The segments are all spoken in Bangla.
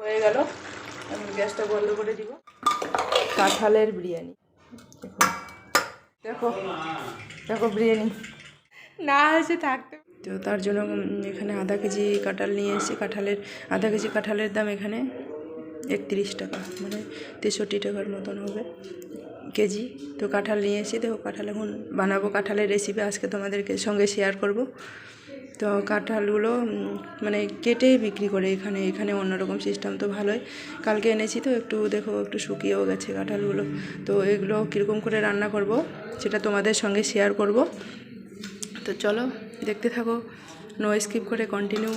হয়ে গেল। আমি গ্যাসটা বন্ধ করে দিব। কাঁঠালের বিরিয়ানি। দেখো। দেখো। বিরিয়ানি। না এসে থাকতে। তো তার জন্য এখানে আধা কেজি কাঁঠাল নিয়ে এসেছি। কাঁঠালের, আধা কেজি কাঁঠালের দাম এখানে একত্রিশ টাকা। মানে তেষট্টি টাকার মতন হবে কেজি। তো কাঁঠাল নিয়ে এসেছি। দেখো, কাঁঠাল এখন বানাবো। কাঁঠালের রেসিপি আজকে তোমাদেরকে সঙ্গে শেয়ার করব। তো কাঁঠালগুলো মানে কেটেই বিক্রি করে এখানে এখানে অন্যরকম সিস্টেম তো ভালোই। কালকে এনেছি তো, একটু দেখো, একটু শুকিয়েও গেছে কাঁঠালগুলো। তো এগুলো কীরকম করে রান্না করব, সেটা তোমাদের সঙ্গে শেয়ার করব। তো চলো, দেখতে থাকো। নো স্কিপ করে কন্টিনিউ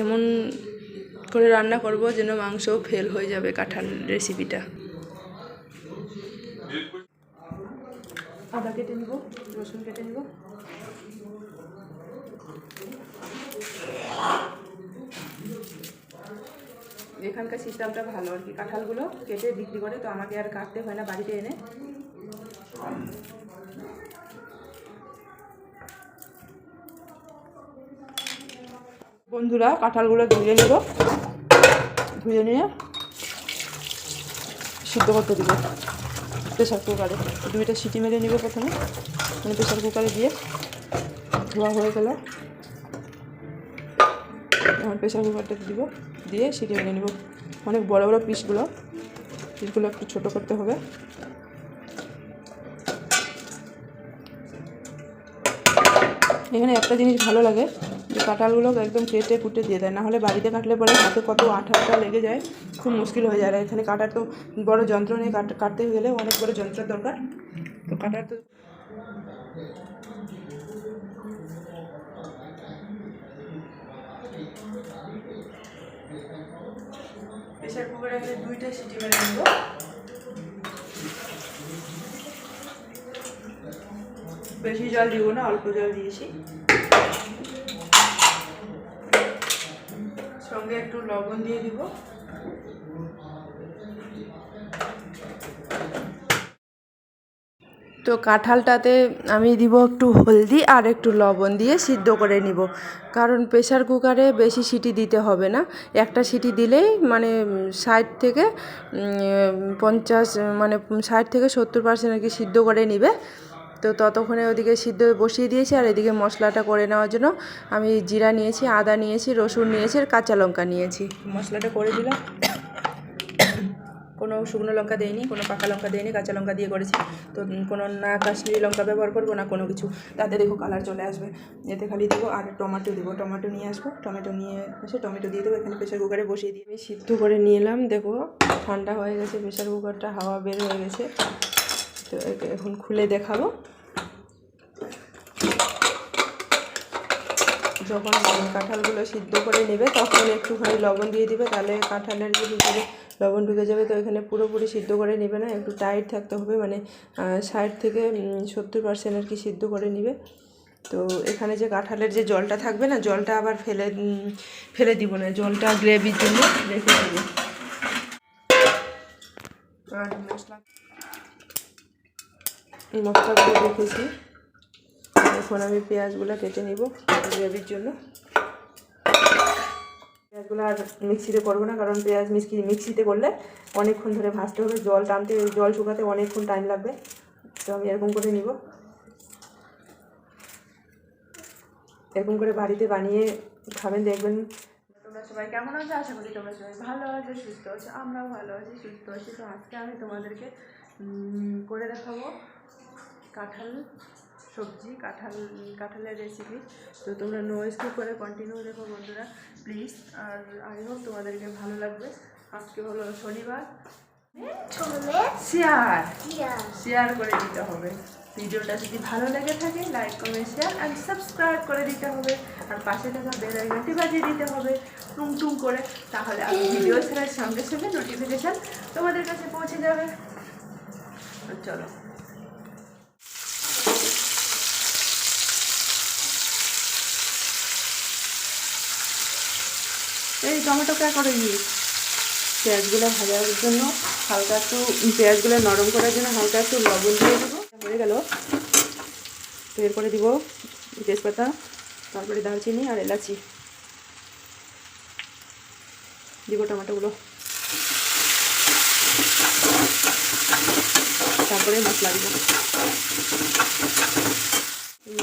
এমন করে রান্না করব যেন মাংসও ফেল হয়ে যাবে কাঁঠাল রেসিপিটা আদা কেটে নিব, রসুন কেটে নিব। এখানকার সিস্টেমটা ভালো আর কি, কাঁঠালগুলো কেটে বিক্রি করে, তো আমাকে আর কাটতে হয় না বাড়িতে এনে। বন্ধুরা, কাঁঠালগুলো ধুয়ে নেব। ধুয়ে নিয়ে সিদ্ধ করতে দিব। প্রেশার কুকারে দুইটা সিটি মেরে নিব প্রথমে। মানে প্রেশার কুকারে দিয়ে ধোয়া হয়ে গেল। আমার প্রেশার কুকারটা দিব। দিয়ে সিটি মেরে নিব। অনেক বড় বড় পিসগুলো পিসগুলো একটু ছোট করতে হবে। এখানে একটা জিনিস ভালো লাগে। যে কাঁঠালগুলো একদম কেটে কুটে দিয়ে দেয়। নাহলে বাড়িতে কাটলে পরে হাতে কত আঠা আঠা লেগে যায়, খুব মুশকিল হয়ে যায়। এখানে কাটার তো বড় যন্ত্র নিয়ে কাট- কাটতে গেলে অনেক বড় যন্ত্রের দরকার। তো কাটার তো প্রেশার কুকারে আমি দুইটা সিটি মেরে বেশি জল দিব না, অল্প জল দিয়েছি। সঙ্গে একটু লবণ দিয়ে দিব। তো কাঁঠালটাতে আমি দিব একটু হলদি আর একটু লবণ দিয়ে সিদ্ধ করে নিব। কারণ প্রেশার কুকারে বেশি সিটি দিতে হবে না। একটা সিটি দিলেই মানে ষাট থেকে পঞ্চাশ মানে ষাট থেকে সত্তর পার্সেন্ট আর কি সিদ্ধ করে নিবে। তো ততক্ষণে ওদিকে সিদ্ধ বসিয়ে দিয়েছি আর এদিকে মশলাটা করে নেওয়ার জন্য আমি জিরা নিয়েছি, আদা নিয়েছি, রসুন নিয়েছি আর কাঁচা লঙ্কা নিয়েছি। মশলাটা করে দিলাম। কোনো শুকনো লঙ্কা দেয়নি কোনো পাকা লঙ্কা দেয়নি কাঁচা লঙ্কা দিয়ে করেছি। তো কোনো না কাশ্মীরি লঙ্কা ব্যবহার করব না কোনো কিছু। তাতে দেখো কালার চলে আসবে। এতে খালি দেবো আর টমেটো দেবো। টমেটো নিয়ে আসব। টমেটো নিয়ে এসে টমেটো দিয়ে দেবো। এখানে প্রেশার কুকারে বসিয়ে দিয়ে আমি সিদ্ধ করে নিয়ে এলাম দেখো ঠান্ডা হয়ে গেছে। প্রেশার কুকারটা হাওয়া বের হয়ে গেছে। তো এখন খুলে দেখাবো। যখন কাঁঠালগুলো সিদ্ধ করে নেবে, তখন একটুখানি লবণ দিয়ে দিবে। তাহলে কাঁঠালের যে ভিতরে লবণ ঢুকে যাবে, তো এখানে পুরোপুরি সিদ্ধ করে নেবে না। একটু টাইট থাকতে হবে মানে ষাট থেকে সত্তর পার্সেন্ট আর কি সিদ্ধ করে নেবে। তো এখানে যে কাঁঠালের যে জলটা থাকবে না, জলটা আবার ফেলে ফেলে দিব না, জলটা গ্রেভির জন্য রেখে দেবো। আর মশলা মশলাগুলো রেখেছি এখন আমি পেঁয়াজগুলো কেটে নিব গ্রেভির জন্য। পেঁয়াজগুলো আর মিক্সিতে করব না, কারণ পেঁয়াজ মিক্সি মিক্সিতে করলে অনেকক্ষণ ধরে ভাজতে হবে, জল টানতে জল শুকাতে অনেকক্ষণ টাইম লাগবে। তো আমি এরকম করে নিব। এরকম করে বাড়িতে বানিয়ে খাবেন, দেখবেন তোমরা সবাই কেমন আছো? আশা করি তোমরা সবাই ভালো আছো, সুস্থ আছো, আমরাও ভালো আছি, সুস্থ আছি। তো আজকে আমি তোমাদেরকে করে দেখাবো কাঁঠাল সবজি কাঁঠাল কাঁঠালের রেসিপি তো তোমরা নো স্কিপ করে কন্টিনিউ দেখো বন্ধুরা প্লিজ আর আই হোপ তোমাদেরকে ভালো লাগবে। আজকে হলো শনিবার। শেয়ার শেয়ার করে দিতে হবে। ভিডিওটা যদি ভালো লেগে থাকে like comment share and subscribe করে দিতে হবে। আর পাশে থাকা বেল আইকনটি বাজিয়ে দিতে হবে। টুং টুং করে। তাহলে আমি ভিডিও ছাড়ার সঙ্গে সঙ্গে নোটিফিকেশান তোমাদের কাছে পৌঁছে যাবে। চলো। এই টমেটো কে করে দিই পেঁয়াজগুলো ভাজার জন্য হালকা একটু, পেঁয়াজগুলো নরম করার জন্য হালকা একটু লবণ দিয়ে দেবো। হয়ে গেল। তো এরপরে দিব তেজপাতা, তারপরে দারচিনি আর এলাচি। দিব টমেটোগুলো। তারপরে মশলা দিব।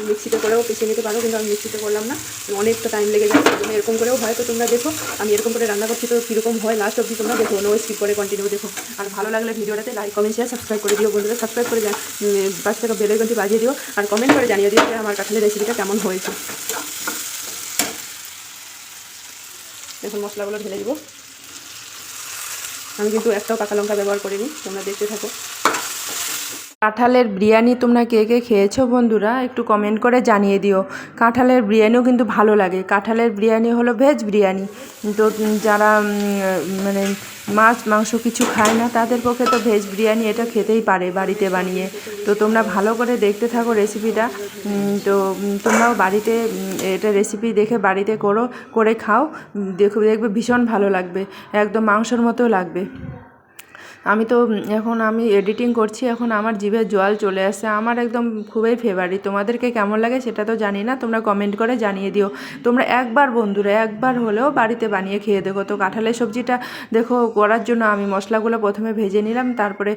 মিক্সিতে করেও পিষে নিতে পারো, কিন্তু আমি মিক্সিতে করলাম না। অনেকটা টাইম লেগে যায় তুমি এরকম করেও হয়তো তোমরা দেখো। আমি এরকম করে রান্না করছি তো কীরকম হয় লাস্ট অবধি তোমরা দেখো নো স্কিপ করে কন্টিনিউ দেখো। আর ভালো লাগলে ভিডিওটাতে লাইক কমেন্ট শেয়ার সাবস্ক্রাইব করে দিও বন্ধুরা। সাবস্ক্রাইব করে পাঁচ টাকা বেলের ঘন্টি বাজিয়ে দিও। আর কমেন্ট করে জানিয়ে দিও যে আমার কাঁঠালের রেসিপিটা কেমন হয়েছে। এখন মশলাগুলো ঢেলে দিব। আমি কিন্তু একটাও পাকা লঙ্কা ব্যবহার করিনি, তোমরা দেখতে থাকো। কাঁঠালের বিরিয়ানি তোমরা কে কে খেয়েছো বন্ধুরা একটু কমেন্ট করে জানিয়ে দিও। কাঁঠালের বিরিয়ানিও কিন্তু ভালো লাগে। কাঁঠালের বিরিয়ানি হলো ভেজ বিরিয়ানি। তো যারা মানে মাছ, মাংস কিছু খায় না, তাদের পক্ষে তো ভেজ বিরিয়ানি এটা খেতেই পারে বাড়িতে বানিয়ে। তো তোমরা ভালো করে দেখতে থাকো রেসিপিটা তো তোমরাও বাড়িতে এটা রেসিপি দেখে বাড়িতে করো, করে খাও। দেখবে ভীষণ ভালো লাগবে। একদম মাংসর মতো লাগবে। আমি তো এখন আমি এডিটিং করছি, এখন আমার জিভে জল চলে আসছে আমার একদম খুবই ফেভারিট তোমাদেরকে কেমন লাগে সেটা তো জানি না, তোমরা কমেন্ট করে জানিয়ে দিও। তোমরা একবার বন্ধুরা, একবার হলেও বাড়িতে বানিয়ে খেয়ে দেখো। তো কাঁঠালের সবজিটা দেখো, করার জন্য আমি মশলাগুলো প্রথমে ভেজে নিলাম, তারপরে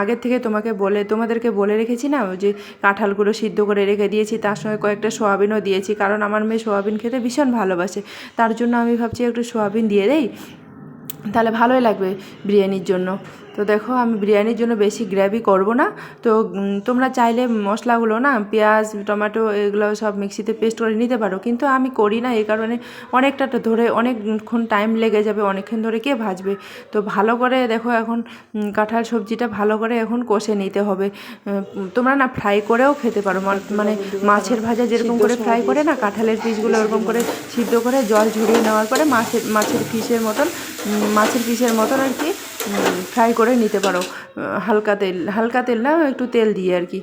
আগের থেকে তোমাকে বলে, তোমাদেরকে বলে রেখেছি না যে কাঁঠালগুলো সিদ্ধ করে রেখে দিয়েছি, তার সঙ্গে কয়েকটা সোয়াবিনও দিয়েছি, কারণ আমার মেয়ে সোয়াবিন খেতে ভীষণ ভালোবাসে। তার জন্য আমি ভাবছি একটু সোয়াবিন দিয়ে দেই। তাহলে ভালোই লাগবে বিরিয়ানির জন্য। তো দেখো, আমি বিরিয়ানির জন্য বেশি গ্রেভি করব না। তো তোমরা চাইলে মশলাগুলো না, পেঁয়াজ, টমেটো এগুলো সব মিক্সিতে পেস্ট করে নিতে পারো। কিন্তু আমি করি না, এই কারণে অনেকটা ধরে অনেকক্ষণ টাইম লেগে যাবে, অনেকক্ষণ ধরে কে ভাজবে? তো ভালো করে দেখো এখন কাঁঠাল সবজিটা ভালো করে এখন কষে নিতে হবে। তোমরা না ফ্রাই করেও খেতে পারো। মানে মাছের ভাজা যেরকম করে ফ্রাই করে না, কাঁঠালের পিসগুলো ওরকম করে সিদ্ধ করে জল ঝরিয়ে নেওয়ার পরে মাছের মাছের পিসের মতন মাছের পিসের মতন আর কি ফ্রাই করে নিতে পারো। হালকা তেল হালকা তেল না, একটু তেল দিয়ে আর কি।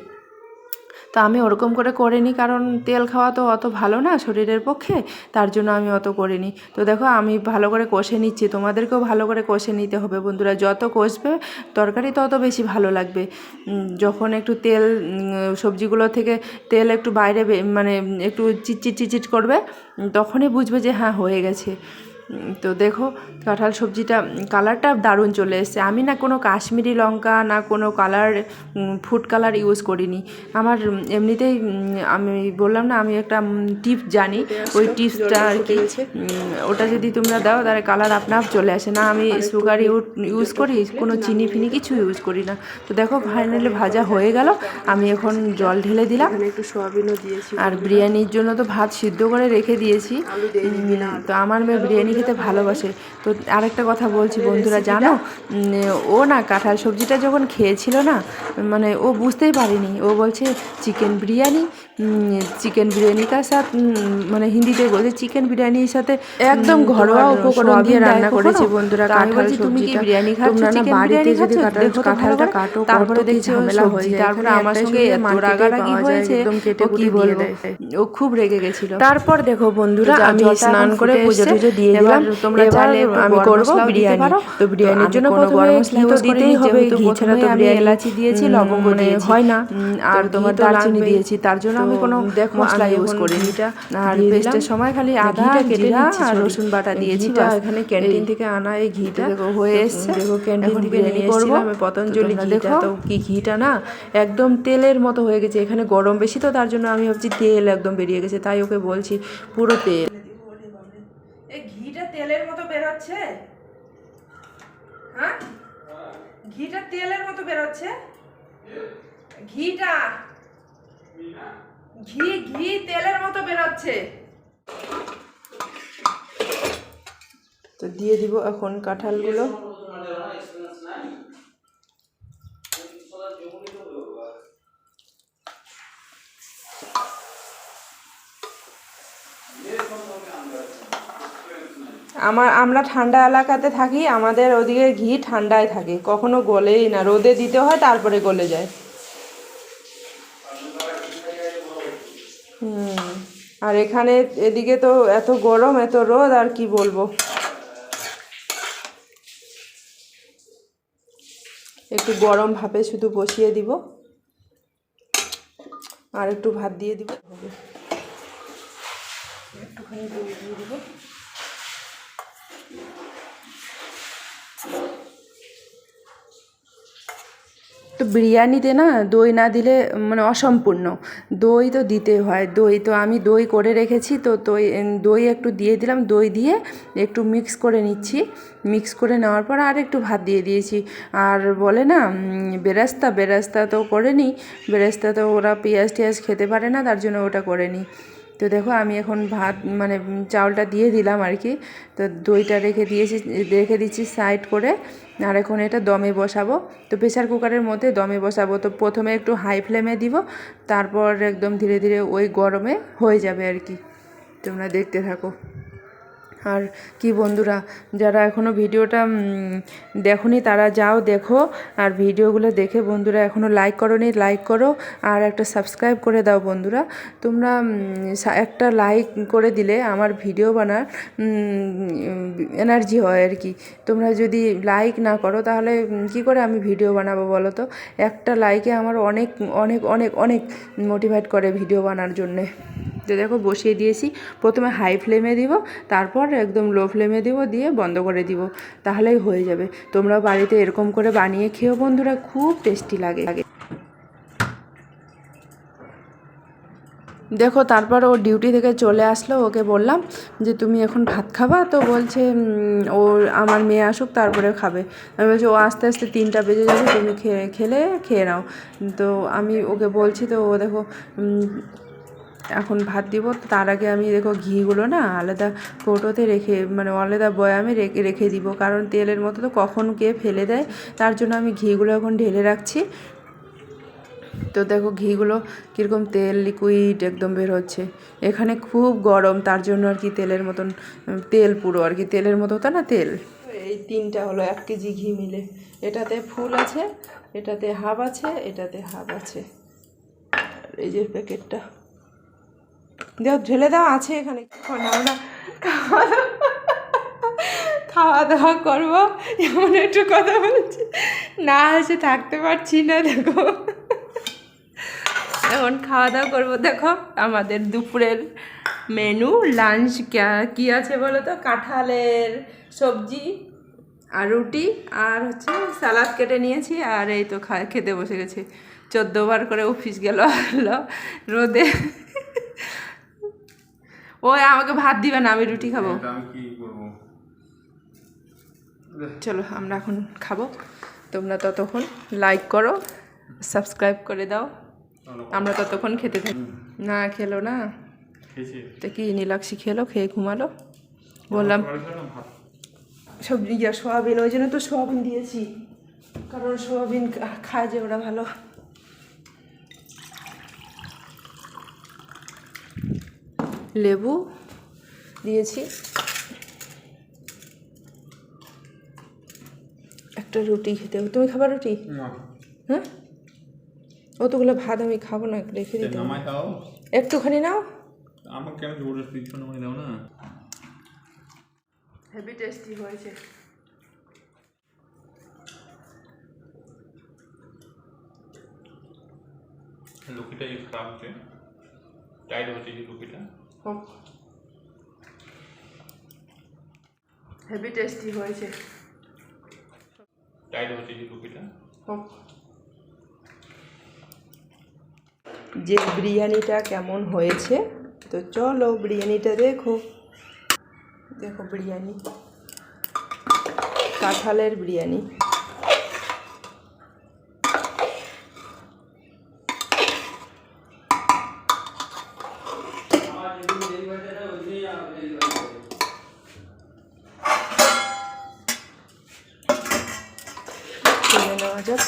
তো আমি ওরকম করে করিনি, কারণ তেল খাওয়া তো অত ভালো না শরীরের পক্ষে, তার জন্য আমি অত করিনি। তো দেখো, আমি ভালো করে কষে নিচ্ছি, তোমাদেরকেও ভালো করে কষে নিতে হবে বন্ধুরা। যত কষবে, তরকারি তত বেশি ভালো লাগবে। যখন একটু তেল সবজিগুলো থেকে তেল একটু বাইরে মানে একটু চিটচিট চিটচিট করবে, তখনই বুঝবে যে হ্যাঁ হয়ে গেছে। তো দেখো কাঁঠাল সবজিটা কালারটা দারুণ চলে এসেছে। আমি না কোনো কাশ্মীরি লঙ্কা না কোনো কালার ফুড কালার ইউজ করিনি। আমার এমনিতেই আমি বললাম না আমি একটা টিপস জানি। ওই টিপসটা আর কি ওটা যদি তোমরা দাও তাহলে কালার আপনা আপ চলে আসে। না আমি সুগার ইউজ করি কোনো চিনি ফিনি কিছু ইউজ করি না। তো দেখো ফাইনালি ভাজা হয়ে গেল। আমি এখন জল ঢেলে দিলাম। একটু সোয়াবিনও দিয়েছি। আর বিরিয়ানির জন্য তো ভাত সিদ্ধ করে রেখে দিয়েছি। তো আমার মেয়ে বিরিয়ানি খেতে ভালোবাসে। তো আরেকটা কথা বলছি বন্ধুরা জানো? ও না কাঁঠাল সবজিটা যখন খেয়েছিল না মানে ও বুঝতেই পারিনি। ও বলছে চিকেন বিরিয়ানি চিকেন বিরিয়ানিটার সাথে মানে হিন্দিতে বলছে চিকেন বিরিয়ানির সাথে একদম ঘরোয়া উপকরণ দিয়ে রান্না করেছি বন্ধুরা কাঁঠাল তুমি কি বিরিয়ানি খাচ্ছ? চিকেন বাড়িতে যদি কাঁঠাল- দেখো কাঁঠালটা কাটো, তারপরে দেখছি ও ঝামেলা হয়ে যায়। তারপরে আমার সঙ্গে এত রাগারাগি হয়েছে একদম কেটে কি দিয়ে বলব? দেয়। ও খুব রেগে গেছিল। তারপর দেখো বন্ধুরা আমি স্নান করে পুজো টুজো দিয়ে দিলাম। তোমরা চাইলে আমি করব বিরিয়ানি। তো বিরিয়ানির জন্য কোনো প্রথমে গরম মশলা তো দিতেই হবে ঘি ছাড়া তো বিরিয়ানি এলাচি দিয়েছি, লবঙ্গ মানে দিয়েছি। হয় না। আর আর তোমার দারচিনি দিয়েছি তার জন্য আমি কোনো দেখো মশলা ইউজ করি ঘিটা আর পেস্টের সময় খালি আদা কেটে নিচ্ছি, আর রসুন বাটা দিয়েছি। এখানে ক্যান্টিন থেকে আনা এই ঘিটা। দেখো হয়ে এসছে। দেখো ক্যান্টিন থেকে নিয়ে করব আমি পতঞ্জলি ঘিটা। দেখো। তো কি ঘিটা না? একদম তেলের মতো হয়ে গেছে এখানে গরম বেশি তো তার জন্য আমি ভাবছি তেল একদম বেরিয়ে গেছে তাই ওকে বলছি পুরো তেল। এই ঘিটা তেলের মতো বেরোচ্ছে? হ্যাঁ? ঘিটা তেলের মতো বেরোচ্ছে? ঘিটা? ঘি ঘি তেলের মতো বেরোচ্ছে। তো দিয়ে দিব এখন কাঁঠালগুলো। আমার, আমরা ঠান্ডা এলাকাতে থাকি, আমাদের ওদিকে ঘি ঠান্ডায় থাকে, কখনো গলেই না, রোদে দিতে হয়, তারপরে গলে যায় হুম আর এখানে এদিকে তো এত গরম, এত রোদ, আর কি বলব? একটু গরম ভাপে শুধু বসিয়ে দিব। আর একটু ভাত দিয়ে দিব। একটুখানি দিয়ে দিব। তো বিরিয়ানিতে না দই না দিলে মানে অসম্পূর্ণ। দই তো দিতে হয়, দই তো আমি দই করে রেখেছি তো দই দই একটু দিয়ে দিলাম, দই দিয়ে একটু মিক্স করে নিচ্ছি। মিক্স করে নেওয়ার পর আর একটু ভাত দিয়ে দিয়েছি। আর বলে না বেরাস্তা বেরাস্তা তো করে নিই বেরাস্তা তো ওরা পেঁয়াজ টিয়াজ খেতে পারে না, তার জন্য ওটা করে নিই তো দেখো আমি এখন ভাত মানে চাউলটা দিয়ে দিলাম আর কি। তো দইটা রেখে দিয়েছি, রেখে দিচ্ছি সাইড করে। আর এখন এটা দমে বসাবো। তো প্রেশার কুকারের মধ্যে দমে বসাবো। তো প্রথমে একটু হাই ফ্লেমে দিব, তারপর একদম ধীরে ধীরে ওই গরমে হয়ে যাবে আর কি। তোমরা দেখতে থাকো। আর কি বন্ধুরা, যারা এখনও ভিডিওটা দেখোনি তারা যাও দেখো, আর ভিডিওগুলো দেখে বন্ধুরা এখনও লাইক করোনি লাইক করো, আর একটা সাবস্ক্রাইব করে দাও বন্ধুরা। তোমরা একটা লাইক করে দিলে আমার ভিডিও বানার এনার্জি হয় আর কি। তোমরা যদি লাইক না করো তাহলে কি করে আমি ভিডিও বানাবো বলো তো? একটা লাইকে আমার অনেক অনেক অনেক অনেক মোটিভেট করে ভিডিও বানার জন্যে। তো দেখো বসিয়ে দিয়েছি। প্রথমে হাই ফ্লেমে দিব, তারপর একদম লো ফ্লেমে দিব, দিয়ে বন্ধ করে দিব। তাহলেই হয়ে যাবে। তোমরা বাড়িতে এরকম করে বানিয়ে খেয়েও বন্ধুরা খুব টেস্টি লাগে। লাগে দেখো, তারপর ও ডিউটি থেকে চলে আসলো। ওকে বললাম যে, তুমি এখন ভাত খাবা? তো বলছে ও আমার মেয়ে আসুক, তারপরে খাবে। আমি বলছি, ও আস্তে আস্তে তিনটা বেজে যাবে, তুমি খেয়ে খেলে, খেয়ে নাও। তো আমি ওকে বলছি, তো ও দেখো এখন ভাত দিব, তার আগে আমি দেখো ঘিগুলো না আলাদা কৌটোতে রেখে মানে আলাদা বয়ামে রেখে রেখে দিব। কারণ তেলের মতো তো কখন কে ফেলে দেয়, তার জন্য আমি ঘিগুলো এখন ঢেলে রাখছি। তো দেখো ঘিগুলো কীরকম তেল লিকুইড একদম বের হচ্ছে। এখানে খুব গরম, তার জন্য আর কি তেলের মতন, তেল পুরো আর কি, তেলের মতো তো না তেল। এই তিনটা হলো, এক কেজি ঘি মিলে। এটাতে ফুল আছে, এটাতে হাফ আছে, এটাতে হাফ আছে। এই যে প্যাকেটটা। দেও, ঢেলে দাও, আছে এখানে আমরা খাওয়া দাওয়া খাওয়া দাওয়া করব। এমন একটু কথা বলছি। না, এসে থাকতে পারছি না, দেখো। এখন খাওয়া দাওয়া করব, দেখো, আমাদের দুপুরের মেনু লাঞ্চ কি আছে বলো তো? কাঁঠালের সবজি আর রুটি আর হচ্ছে সালাদ কেটে নিয়েছি আর এই তো খা, খেতে বসে গেছি। চোদ্দোবার করে অফিস গেল রোদে ও আমাকে ভাত দিবে না আমি রুটি খাব। চলো আমরা এখন খাব। তোমরা ততক্ষণ লাইক করো সাবস্ক্রাইব করে দাও। আমরা ততক্ষণ খেতে থাকি। না খেলো না। তো কি নীলাক্ষী খেলো খেয়ে ঘুমালো? বললাম ভাত। সব ইয়া সোয়াবিন ওই জন্য তো সোয়াবিন দিয়েছি। কারণ সোয়াবিন খায় যে ওরা ভালো। লেবু দিয়েছি। একটা রুটি খেতে হবে। তুমি খাবার রুটি? হ্যাঁ? অতগুলো ভাত আমি খাব না রেখে দিতে একটুখানি নাও। আমাকে কেন দাও না? হেভি টেস্টি হয়েছে। লুকিটা ইউজ খারাপ হচ্ছে টাইট হচ্ছে যে লুকিটা। হেভি টেস্টি হয়েছে। টাইট হচ্ছে যে লুকিটা যে বিরিয়ানিটা কেমন হয়েছে তো চলো বিরিয়ানিটা দেখো। দেখো বিরিয়ানি। কাঁঠালের বিরিয়ানি তুলে নেওয়া যাক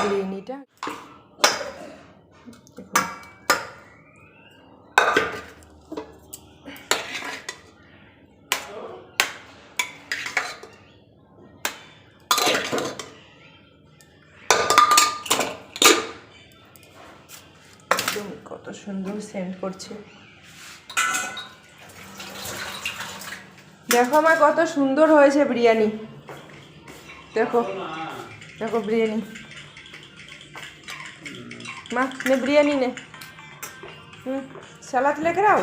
বিরিয়ানিটা দেখো। একদম কত সুন্দর সেন্ট করছে। দেখো আমার কত সুন্দর হয়েছে বিরিয়ানি। দেখো দেখো বিরিয়ানি। মা, নে বিরিয়ানি নে। হুম স্যালাদ লেখে রাও